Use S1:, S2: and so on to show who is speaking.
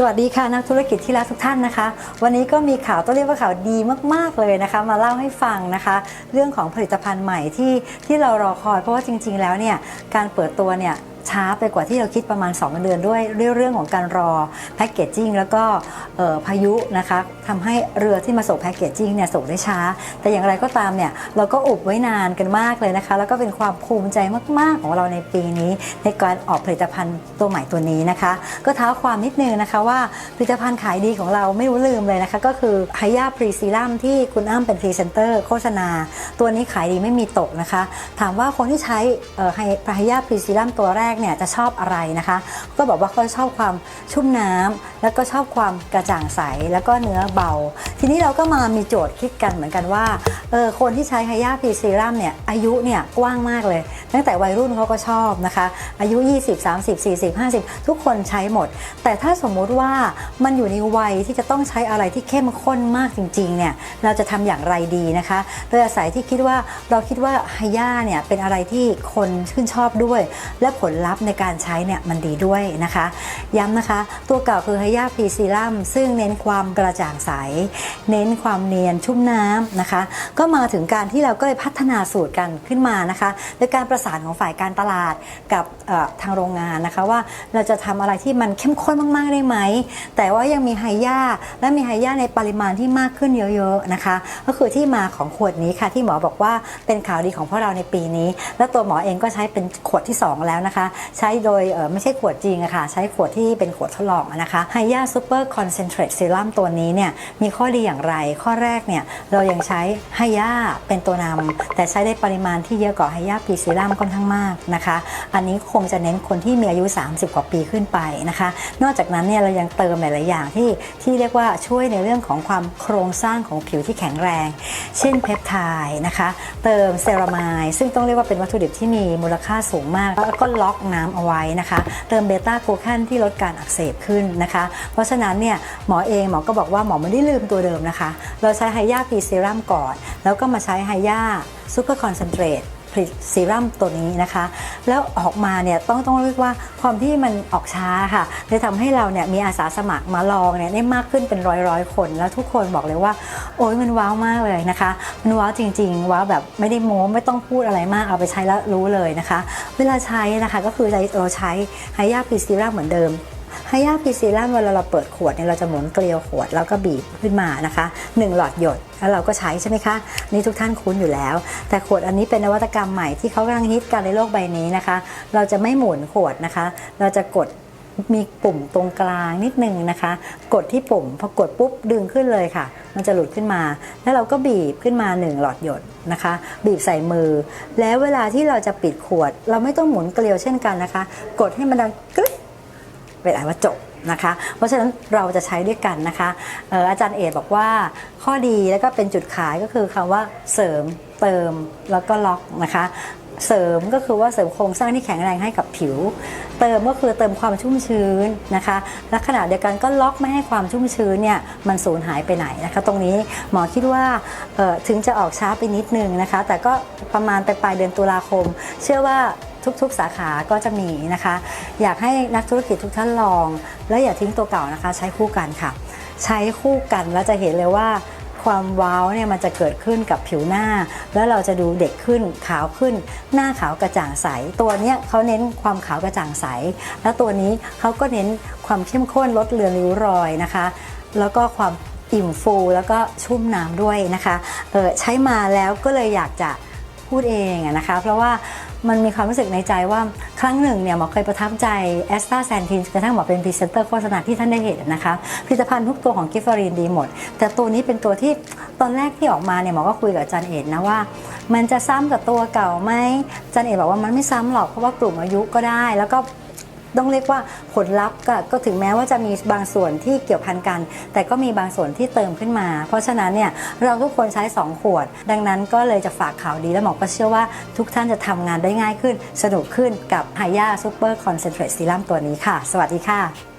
S1: สวัสดีค่ะนักธุรกิจที่รักทุกท่านนะคะ วันนี้ก็มีข่าวต้องเรียกว่าข่าวดีมากๆเลยนะคะ มาเล่าให้ฟังนะคะ เรื่องของผลิตภัณฑ์ใหม่ที่ที่เรารอคอยเพราะว่าจริง ๆ แล้วเนี่ยการเปิดตัวเนี่ย ช้าไปกว่าที่เราคิดประมาณ 2 เดือนด้วยเรื่องของการรอแพ็กเกจจิ้งแล้วก็พายุนะคะทำให้เรือที่มาส่งแพ็กเกจจิ้งเนี่ยส่งได้ช้า แต่อย่างไรก็ตามเนี่ยเราก็อุบไว้นานกันมากเลยนะคะ แล้วก็เป็นความภูมิใจมาก ๆ ของเราในปีนี้ ในการออกผลิตภัณฑ์ตัวใหม่ตัวนี้นะคะ ก็เท้าความนิดนึงนะคะว่าผลิตภัณฑ์ขายดีของเราไม่รู้ลืมเลยนะคะ ก็คือไฮยาพรีซีรัมที่คุณอ้ำเป็นพรีเซนเตอร์โฆษณา ตัวนี้ขายดีไม่มีตกนะคะ ถามว่าคนที่ใช้ไฮยาพรีซีรัมตัวแรกเนี่ยจะชอบอะไรนะคะ ก็บอกว่าเขาชอบความชุ่มน้ำแล้วก็ชอบความกระจ่างใสแล้วก็เนื้อเบา ทีนี้เราก็มามีโจทย์คิดกันเหมือนกันว่าเออคนที่ใช้ไฮยาพีซีรัมเนี่ยอายุเนี่ยกว้างมากเลย ตั้งแต่วัยรุ่นเขาก็ชอบนะคะ อายุ 20 30 40 50 ทุกคนใช้หมด แต่ถ้าสมมุติว่ามันอยู่ในวัยที่จะต้องใช้อะไรที่เข้มข้นมากจริงๆเนี่ยเราจะทำอย่างไรดีนะคะโดยอาศัยที่คิดว่าเราคิดว่าไฮยาเนี่ยเป็นอะไรที่คนชื่นชอบด้วย และผลลัพธ์ในการใช้เนี่ยมันดีด้วยนะคะ ย้ำนะคะ ตัวเก่าคือไฮยาพีซีรัมซึ่งเน้นความกระจ่างใส เน้นความเนียนชุ่มน้ำนะคะ ก็มาถึงการที่เราก็เลยพัฒนาสูตรกันขึ้นมานะคะโดยการประสานของฝ่ายการตลาดกับทางโรงงานนะคะว่าเราจะทำอะไรที่มันเข้มข้นมาก ๆ ได้ไหม แต่ว่ายังมีไฮยาและมีไฮยาในปริมาณที่มากขึ้นเยอะ ๆ นะคะ ก็คือที่มาของขวดนี้ค่ะที่หมอบอกว่าเป็นข่าวดีของพวกเราในปีนี้ และตัวหมอเองก็ใช้เป็นขวดที่ 2 แล้วนะคะใช้โดยไม่ใช่ขวดจริงอะค่ะ ใช้ขวดที่เป็นขวดทดลองนะคะไฮยาซูเปอร์คอนเซนเทรตเซรั่มตัวนี้เนี่ยมีข้อดีอย่างไร ข้อแรกเนี่ยเรายังใช้ไฮยาเป็นตัวนำแต่ใช้ได้ปริมาณที่เยอะกว่าไฮยาปีเซรั่มค่อนข้างมากนะคะ อันนี้คงจะเน้นคนที่มีอายุ 30 กว่าปีขึ้นไปนะคะ นอกจากนั้นเนี่ยเรายังเติมหลาย ๆ อย่างที่ที่เรียกว่าช่วยในเรื่องของความโครงสร้างของผิวที่แข็งแรง เช่นเพปไทด์นะคะ เติมเซรามายซึ่งต้องเรียกว่าเป็นวัตถุดิบที่มีมูลค่าสูงมาก แล้วก็ล็อกน้ำเอาไว้นะคะ เติมเบต้าโกแคนที่ลดการอักเสบขึ้นนะคะ เพราะฉะนั้นเนี่ยหมอเองหมอก็บอกว่าหมอไม่ได้ลืมตัวเดิมนะคะ เราใช้ไฮยาพีเซรั่มก่อน แล้วก็มาใช้ไฮยาซูเปอร์คอนเซนเทรต ผลิตซีรั่มตัวนี้นะคะ แล้วออกมาเนี่ยต้องต้องเรียกว่าความที่มันออกช้าค่ะเลยทำให้เราเนี่ยมีอาสาสมัครมาลองเนี่ยได้มากขึ้นเป็นร้อยร้อยคน แล้วทุกคนบอกเลยว่า โอ้ยมันว้าวมากเลยนะคะ มันว้าวจริง ๆ ว้าวแบบไม่ได้โม้ไม่ต้องพูดอะไรมากเอาไปใช้แล้วรู้เลยนะคะ เวลาใช้นะคะก็คือเราใช้ไฮยาพีซีรั่มเหมือนเดิม ไฮยาพีซีรั่มเวลาเราเปิดขวดเนี่ยเราจะหมุนเกลียวขวดแล้วก็บีบขึ้นมานะคะ 1 หลอดหยดแล้วเราก็ใช้ใช่ไหมคะ นี่ทุกท่านคุ้นอยู่แล้ว แต่ขวดอันนี้เป็นนวัตกรรมใหม่ที่เขากำลังฮิตกันในโลกใบนี้นะคะ เราจะไม่หมุนขวดนะคะ เราจะกดมีปุ่มตรงกลางนิดนึงนะคะ กดที่ปุ่มพอกดปุ๊บดึงขึ้นเลยค่ะ มันจะหลุดขึ้นมา แล้วเราก็บีบขึ้นมา1หลอดหยดนะคะ บีบใส่มือ แล้วเวลาที่เราจะปิดขวด เราไม่ต้องหมุนเกลียวเช่นกันนะคะ กดให้มันดังกร เป็นอันว่าจบนะคะ เพราะฉะนั้นเราจะใช้ด้วยกันนะคะอออาจารย์เอกบอกว่าข้อดีแล้วก็เป็นจุดขายก็คือคำว่าเสริมเติมแล้วก็ล็อกนะคะเสริมก็คือว่าเสริมโครงสร้างที่แข็งแรงให้กับผิว เติมก็คือเติมความชุ่มชื้นนะคะและขณะเดียวกันก็ล็อกไม่ให้ความชุ่มชื้นเนี่ยมันสูญหายไปไหนนะคะ ตรงนี้หมอคิดว่าถึงจะออกช้าไปนิดนึงนะคะ แต่ก็ประมาณไปปลายเดือนตุลาคม เชื่อว่า ทุกๆ สาขาก็จะมีนะคะ อยากให้นักธุรกิจทุกท่านลอง และอย่าทิ้งตัวเก่านะคะ ใช้คู่กันค่ะ ใช้คู่กันแล้วจะเห็นเลยว่าความว้าวเนี่ยมันจะเกิดขึ้นกับผิวหน้า แล้วเราจะดูเด็กขึ้นขาวขึ้น หน้าขาวกระจ่างใส ตัวเนี้ยเขาเน้นความขาวกระจ่างใส แล้วตัวนี้เขาก็เน้นความเข้มข้นลดเลือนริ้วรอยนะคะ แล้วก็ความอิ่มฟูแล้วก็ชุ่มน้ำด้วยนะคะเออใช้มาแล้วก็เลยอยากจะพูดเองนะคะ เพราะว่า มันมีความรู้สึกในใจว่าครั้งหนึ่งเนี่ยหมอเคยประทับใจแอสตาแซนทินกระทั่งหมอเป็นพรีเซนเตอร์โฆษณาที่ท่านได้เห็นนะคะผลิตภัณฑ์ทุกตัวของกิฟฟารีนดีหมด แต่ตัวนี้เป็นตัวที่ตอนแรกที่ออกมาเนี่ยหมอก็คุยกับอาจารย์เอ๋ดนะว่า มันจะซ้ำกับตัวเก่าไหมอาจารย์เอ๋ดบอกว่ามันไม่ซ้ำหรอกเพราะว่ากลุ่มอายุก็ได้แล้วก็ ต้องเรียกว่าผลลัพธ์ก็ก็ถึงแม้ว่าจะมีบางส่วนที่เกี่ยวพันกัน แต่ก็มีบางส่วนที่เติมขึ้นมา เพราะฉะนั้นเนี่ยเราทุกคนใช้ 2 ขวด ดังนั้นก็เลยจะฝากข่าวดีและหมอก็เชื่อว่าทุกท่านจะทำงานได้ง่ายขึ้น สนุกขึ้นกับไฮยาซูเปอร์คอนเซนเทรตซีรัมตัวนี้ค่ะ สวัสดีค่ะ